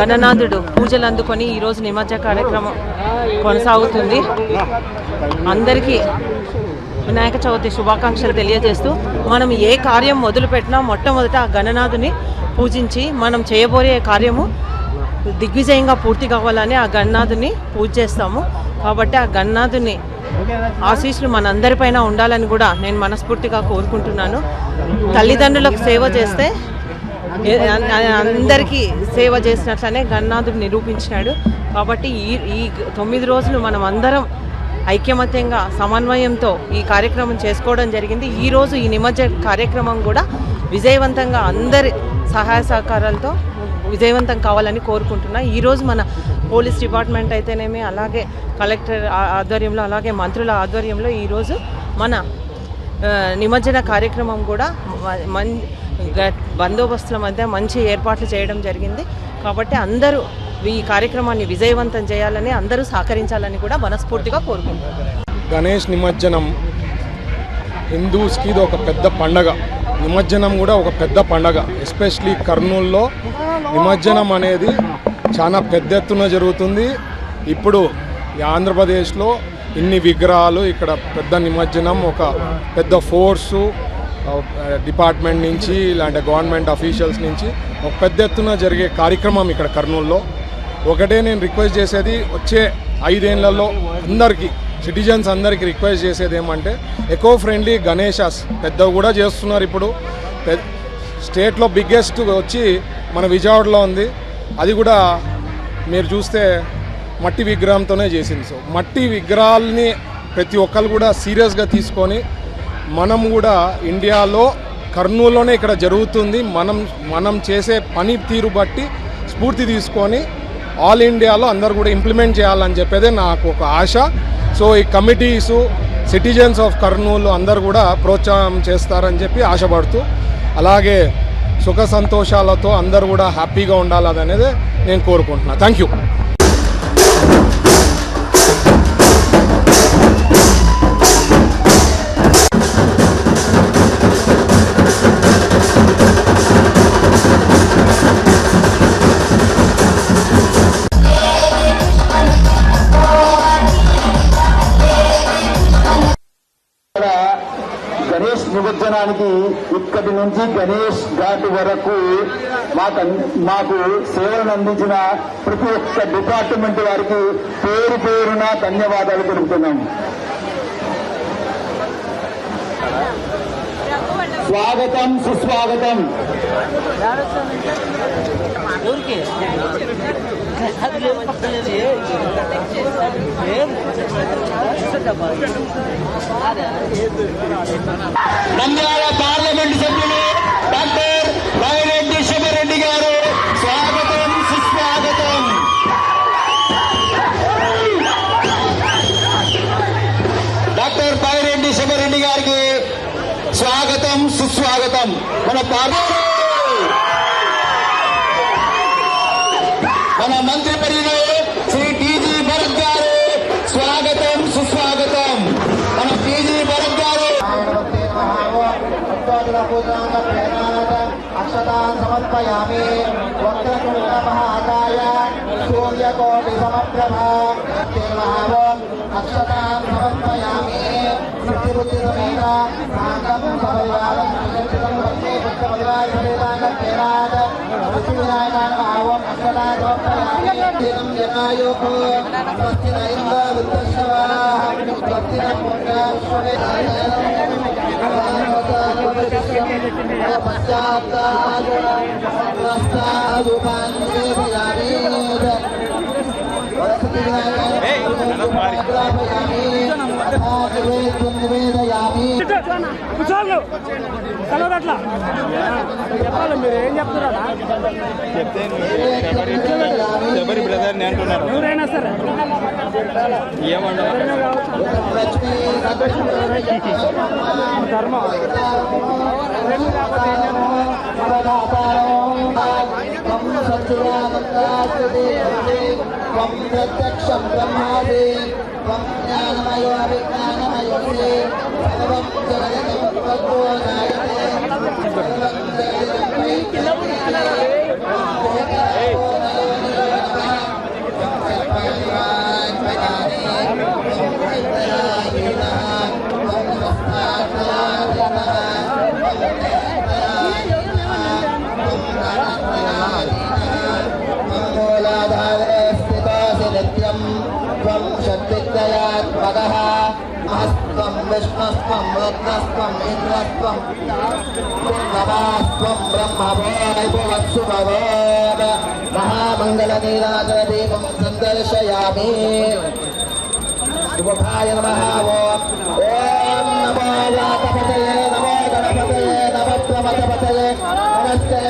గణనాథుడు పూజలు అందుకొని ఈరోజు నిమజ్జన కార్యక్రమం కొనసాగుతుంది. అందరికీ వినాయక చవితి శుభాకాంక్షలు తెలియజేస్తూ మనం ఏ కార్యం మొదలుపెట్టినా మొట్టమొదట ఆ గణనాథుని పూజించి మనం చేయబోయే కార్యము దిగ్విజయంగా పూర్తి కావాలని ఆ గణనాథుని పూజ చేస్తాము. కాబట్టి ఆ గణనాథుని ఆశీస్సులు మనందరిపైన ఉండాలని కూడా నేను మనస్ఫూర్తిగా కోరుకుంటున్నాను. తల్లిదండ్రులకు సేవ చేస్తే అందరికీ సేవ చేసినట్లనే గన్నాథుడు నిరూపించినాడు. కాబట్టి ఈ ఈ తొమ్మిది రోజులు మనం అందరం ఐక్యమత్యంగా సమన్వయంతో ఈ కార్యక్రమం చేసుకోవడం జరిగింది. ఈరోజు ఈ నిమజ్జన కార్యక్రమం కూడా విజయవంతంగా అందరి సహాయ సహకారాలతో విజయవంతం కావాలని కోరుకుంటున్నా. ఈరోజు మన పోలీస్ డిపార్ట్మెంట్ అయితేనేమి అలాగే కలెక్టర్ ఆధ్వర్యంలో అలాగే మంత్రుల ఆధ్వర్యంలో ఈరోజు మన నిమజ్జన కార్యక్రమం కూడా మ- మన్ బందోబస్తుల మధ్య మంచి ఏర్పాట్లు చేయడం జరిగింది. కాబట్టి అందరూ ఈ కార్యక్రమాన్ని విజయవంతం చేయాలని అందరూ సహకరించాలని కూడా మనస్ఫూర్తిగా కోరుకుంటున్నారు గణేష్ నిమజ్జనం హిందూస్కి ఇది ఒక పెద్ద పండగ. నిమజ్జనం కూడా ఒక పెద్ద పండగ. ఎస్పెషలీ కర్నూల్లో నిమజ్జనం అనేది చాలా పెద్ద ఎత్తున జరుగుతుంది. ఇప్పుడు ఆంధ్రప్రదేశ్లో ఇన్ని విగ్రహాలు ఇక్కడ పెద్ద నిమజ్జనం ఒక పెద్ద ఫోర్సు డిపార్ట్మెంట్ నుంచి ఇలాంటి గవర్నమెంట్ అఫీషియల్స్ నుంచి ఒక పెద్ద ఎత్తున జరిగే కార్యక్రమం ఇక్కడ కర్నూల్లో. ఒకటే నేను రిక్వెస్ట్ చేసేది వచ్చే ఐదేళ్ళలో అందరికీ సిటిజన్స్ అందరికీ రిక్వెస్ట్ చేసేది ఏమంటే ఎకో ఫ్రెండ్లీ గణేషాస్ పెద్దవి కూడా చేస్తున్నారు ఇప్పుడు. స్టేట్లో బిగ్గెస్ట్ వచ్చి మన విజయవాడలో ఉంది. అది కూడా మీరు చూస్తే మట్టి విగ్రహంతోనే చేసింది. సో మట్టి విగ్రహాలని ప్రతి ఒక్కరు కూడా సీరియస్గా తీసుకొని మనం కూడా ఇండియాలో కర్నూలులోనే ఇక్కడ జరుగుతుంది. మనం మనం చేసే పని తీరు బట్టి స్ఫూర్తి తీసుకొని ఆల్ ఇండియాలో అందరు కూడా ఇంప్లిమెంట్ చేయాలని చెప్పేదే నాకు ఒక ఆశ. సో ఈ కమిటీసు సిటిజన్స్ ఆఫ్ కర్నూలు అందరు కూడా ప్రోత్సాహం చేస్తారని చెప్పి ఆశపడుతూ అలాగే సుఖ సంతోషాలతో అందరు కూడా హ్యాపీగా ఉండాలనేది నేను కోరుకుంటున్నాను థ్యాంక్ యూ. నిమజ్జనానికి ఇక్కడి నుంచి గణేష్ ఘాట్ వరకు మాకు మాకు సేవలను అందించిన ప్రతి ఒక్క డిపార్ట్మెంట్ వారికి పేరు పేరున ధన్యవాదాలు తెలుపుతున్నాం. స్వాగతం సుస్వాగతం. నంద్యాల పార్లమెంట్ సభ్యులు డాక్టర్ రాయరెడ్డి శివరెడ్డి గారు స్వాగతం సుస్వాగతం డాక్టర్ పైరెడ్డి శివరెడ్డి గారికి స్వాగతం సుస్వాగతం మన పార్లమెంట్ మన మంత్రి పరిధిలో శ్రీ టీజీ భరత్ గారు స్వాగతం సుస్వాగతం మన టీజీ భరత్ గారు అక్షతాన్ సమర్పయామి వక్రతుండ మహాకాయ సూర్యకోటి సమప్రభ అక్షతాన్ సమర్పయామి శుద్ధిబుద్ధి సమేత సాంగం సపరివారం సుశిక్షితం వందే పుష్పపరివార సమేతాంగం తేనాథ వినాయకాన్ Hey, I'm కూర్చోండి కూర్చోళ్ళు అట్లా చెప్పాలి మీరు ఏం చెప్తున్నారా ఎవరి బ్రదర్ అంటున్నారు ఎవరైనా సరే ధర్మం ప్రత్యక్షం బ్రహ్మాది జ్ఞానమయో సర్వం జగతం త్వద్భో विष्णुस्त्वं रत्नस्त्वम् इन्द्रस्त्वं, नमास्त्वं ब्रह्मभोरिभुवत्सुभवोद महामङ्गलनीराजदीपं सन्दर्शयामि। शुभभाय नमः ॐ नमो वातपतये नमो गणपतये, नमः नमस्ते।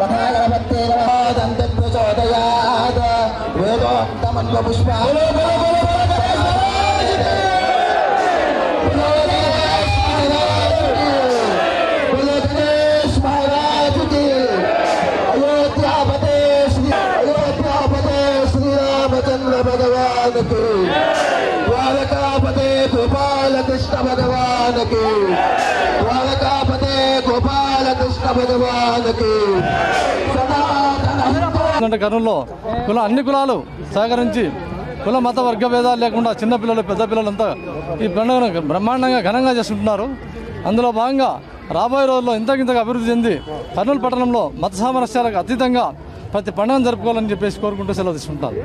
மகாகணபத்தே நமோதந்து பிரச்சோதயாத வேதோக்தமன்வ புஷ்பா भगवान की द्वारकापते गोपाल कृष्ण भगवान की द्वारकापते गोपाल भगवान की हिंदू కర్నూలులో కుల అన్ని కులాలు సహకరించి కుల మత వర్గ భేదాలు లేకుండా చిన్నపిల్లలు పెద్ద పిల్లలంతా ఈ పండుగను బ్రహ్మాండంగా ఘనంగా చేసుకుంటున్నారు అందులో భాగంగా రాబోయే రోజుల్లో ఇంతకింతగా అభివృద్ధి చెంది కర్నూలు పట్టణంలో మత సామరస్యాలకు అతీతంగా ప్రతి పండుగను జరుపుకోవాలని చెప్పేసి కోరుకుంటూ సెలవు తీసుకుంటారు